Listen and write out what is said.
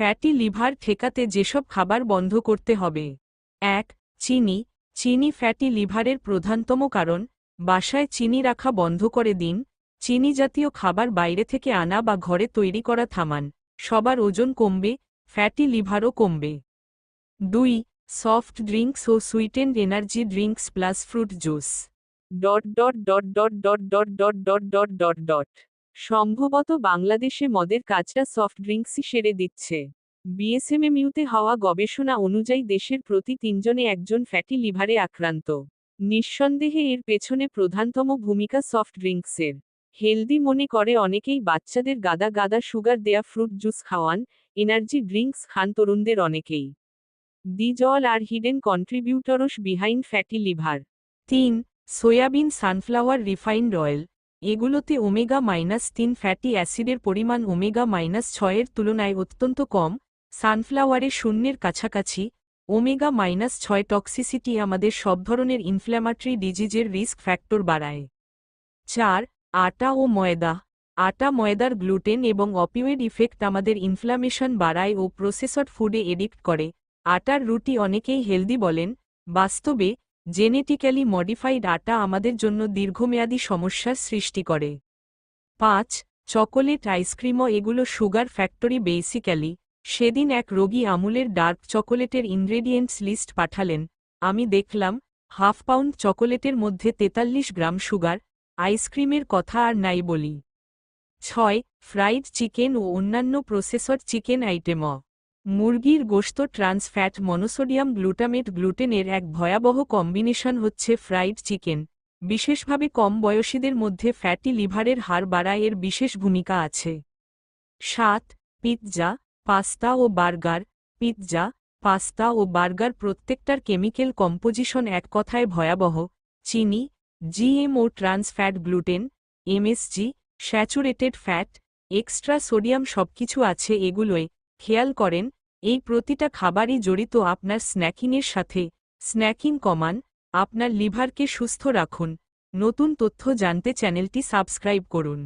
Fatty liver ঠেকাতে যেসব খাবার বন্ধ করতে হবে। এক, চিনি। চিনি ফ্যাটি লিভারের প্রধানতম কারণ, বাসায় চিনি রাখা বন্ধ করে দিন। চিনি জাতীয় খাবার বাইরে থেকে আনা বা ঘরে তৈরি করা থামান। সবার ওজন কমবে, ফ্যাটি লিভারও কমবে। দুই, সফট ড্রিঙ্কস ও sweetened energy drinks plus fruit juice. Dot dot dot dot dot dot dot dot dot dot. Dot সম্ভবত বাংলাদেশে মদের কাজটা সফট ড্রিঙ্কসই সেরে দিচ্ছে। বিএসএমএমইউতে হওয়া গবেষণা অনুযায়ী দেশের প্রতি তিনজনে একজন ফ্যাটি লিভারে আক্রান্ত। নিঃসন্দেহে এর পেছনে প্রধানতম ভূমিকা সফট ড্রিঙ্কসের। হেলদি মনে করে অনেকেই বাচ্চাদের গাদা গাদা সুগার দেয়া ফ্রুট জুস খাওয়ান, এনার্জি ড্রিঙ্কস খান তরুণদের অনেকেই। These all are hidden contributors behind fatty liver. তিন, সয়াবিন সানফ্লাওয়ার রিফাইন্ড অয়েল। এগুলোতে ওমেগা মাইনাস তিন ফ্যাটি অ্যাসিডের পরিমাণ ওমেগা মাইনাস ছয়ের তুলনায় অত্যন্ত কম, সানফ্লাওয়ারে শূন্যের কাছাকাছি, ওমেগা মাইনাস ছয় টক্সিসিটি আমাদের সব ধরনের ইনফ্ল্যামাটরি ডিজিজের রিস্ক ফ্যাক্টর বাড়ায়। চার, আটা ও ময়দা। আটা, ময়দার গ্লুটেন এবং অপিওয়েড ইফেক্ট আমাদের ইনফ্ল্যামেশন বাড়ায় ও প্রসেসড ফুডে এডিক্ট করে। আটার রুটি অনেকেই হেলদি বলেন, বাস্তবে জেনেটিক্যালি মডিফাইড আটা আমাদের জন্য দীর্ঘমেয়াদী সমস্যার সৃষ্টি করে। পাঁচ, চকোলেট আইসক্রিমও এগুলো সুগার ফ্যাক্টরি বেসিক্যালি, সেদিন এক রোগী আমুলের ডার্ক চকোলেটের ইনগ্রেডিয়েন্টস লিস্ট পাঠালেন, আমি দেখলাম, হাফ পাউন্ড চকোলেটের মধ্যে তেতাল্লিশ গ্রাম সুগার, আইসক্রিমের কথা আর নাই বলি। ছয়, ফ্রাইড চিকেন ও অন্যান্য প্রসেসর চিকেন আইটেমও। মুরগির গোস্ত ট্রান্স ফ্যাট মনোসোডিয়াম গ্লুটামেট গ্লুটেনের এক ভয়াবহ কম্বিনেশন হচ্ছে ফ্রাইড চিকেন। বিশেষভাবে কম বয়সীদের মধ্যে ফ্যাটি লিভারের হার বাড়ায় এর বিশেষ ভূমিকা আছে। সাত, পিৎজা, পাস্তা ও বার্গার। পিৎজা, পাস্তা ও বার্গার প্রত্যেকটার কেমিক্যাল কম্পোজিশন এক কথায় ভয়াবহ। চিনি, GMO trans fat gluten, MSG, saturated fat, extra sodium সবকিছু আছে এগুলোয়। খেয়াল করেন, এই প্রতিটা খাবারই জড়িত আপনার স্ন্যাকিংয়ের সাথে। স্ন্যাকিং কমান, আপনার লিভারকে সুস্থ রাখুন। নতুন তথ্য জানতে চ্যানেলটি সাবস্ক্রাইব করুন।